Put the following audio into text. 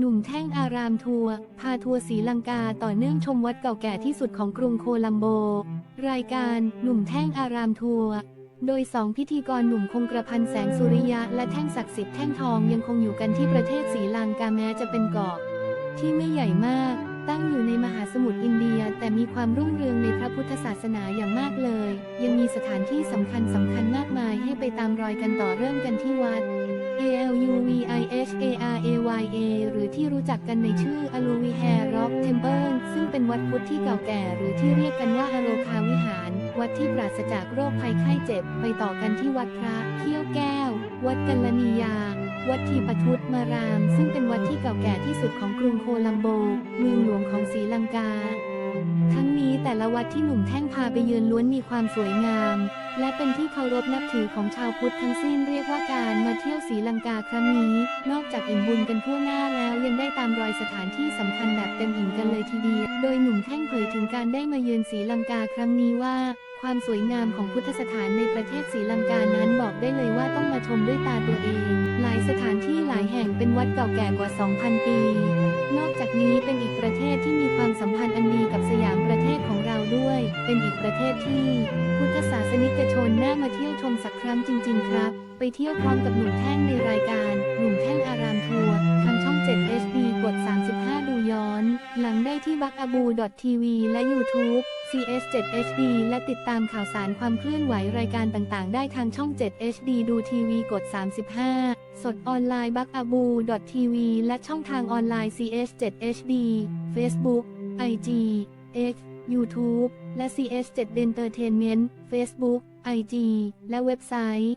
หนุ่มแท่งอารามทัวร์พาทัวร์ศรีลังกาต่อเนื่องชมวัดเก่าแก่ที่สุดของกรุงโคลัมโบ รายการหนุ่มแท่งอารามทัวร์โดยสองพิธีกรหนุ่มคงกระพันแสงสุริยะ และแท่งศักดิ์สิทธิ์แท่งทองยังคงอยู่กันที่ประเทศศรีลังกาแม้จะเป็นเกาะที่ไม่ใหญ่มาก ตั้งอยู่ในมหาสมุทรอินเดีย แต่มีความรุ่งเรืองในพระพุทธศาสนาอย่างมากเลย ยังมีสถานที่สำคัญสำคัญมากมายให้ไปตามรอยกันต่อเริ่มกันที่วัด a l u v i h a r LUYA หรือที่รู้จักกันในชื่อ a l u v i h a Rock Temple ซึ่งเป็นวัดพุทธที่เก่าแก่ หรือที่เรียกกันว่าอโรคาวิหาร วัดที่ปราศจากโรคภัยไข้เจ็บ ไปต่อกันที่วัดพระเขี้ยวแก้ว วัดกัลนียา วัดทีปทุตมาราม ซึ่งเป็นวัดที่เก่าแก่ที่สุดของกรุงโคลัมโบ เมืองหลวงของศรีลังกา ทั้งนี้แต่ละวัดที่หนุ่มแท่งพาไปเยือนล้วนมีความสวยงาม และเป็นที่เคารพนับถือของชาวพุทธทั้งสิ้นเรียกว่าการมาเที่ยวศรีลังกาครั้งนี้ นอกจากอิ่มบุญกันทั่วหน้าแล้วยังได้ตามรอยสถานที่สำคัญแบบเต็มอิ่มกันเลยทีเดียว โดยหนุ่มแท่งเผยถึงการได้มาเยือนศรีลังกาครั้งนี้ว่าความสวยงามของพุทธสถานในประเทศศรีลังกานั้นบอกได้เลยว่าต้องมาชมด้วยตาตัวเอง หลายสถานที่หลายแห่งเป็นวัดเก่าแก่กว่า 2,000 ปี นอกจากนี้เป็นอีกประเทศที่มีความสัมพันธ์อัน เทศที่ พุทธศาสนิกชนน่ามาเที่ยวชมสักครั้งจริง ๆ ครับ ไปเที่ยวพร้อมกับหนุ่มแท่งในรายการหนุ่มแท่งอารามทัวร์ทางช่อง 7 HD กด 35 ดูย้อน หลังได้ที่บักอบูดอททีวีและ YouTube CS7 HD และติดตามข่าวสารความเคลื่อนไหวรายการต่างๆ ได้ทางช่อง 7 HD ดูทีวีกด 35 สดออนไลน์บักอบูดอททีวีและช่องทางออนไลน์ CS7 HD Facebook IG X YouTube และ CS7 Entertainment Facebook IG และเว็บไซต์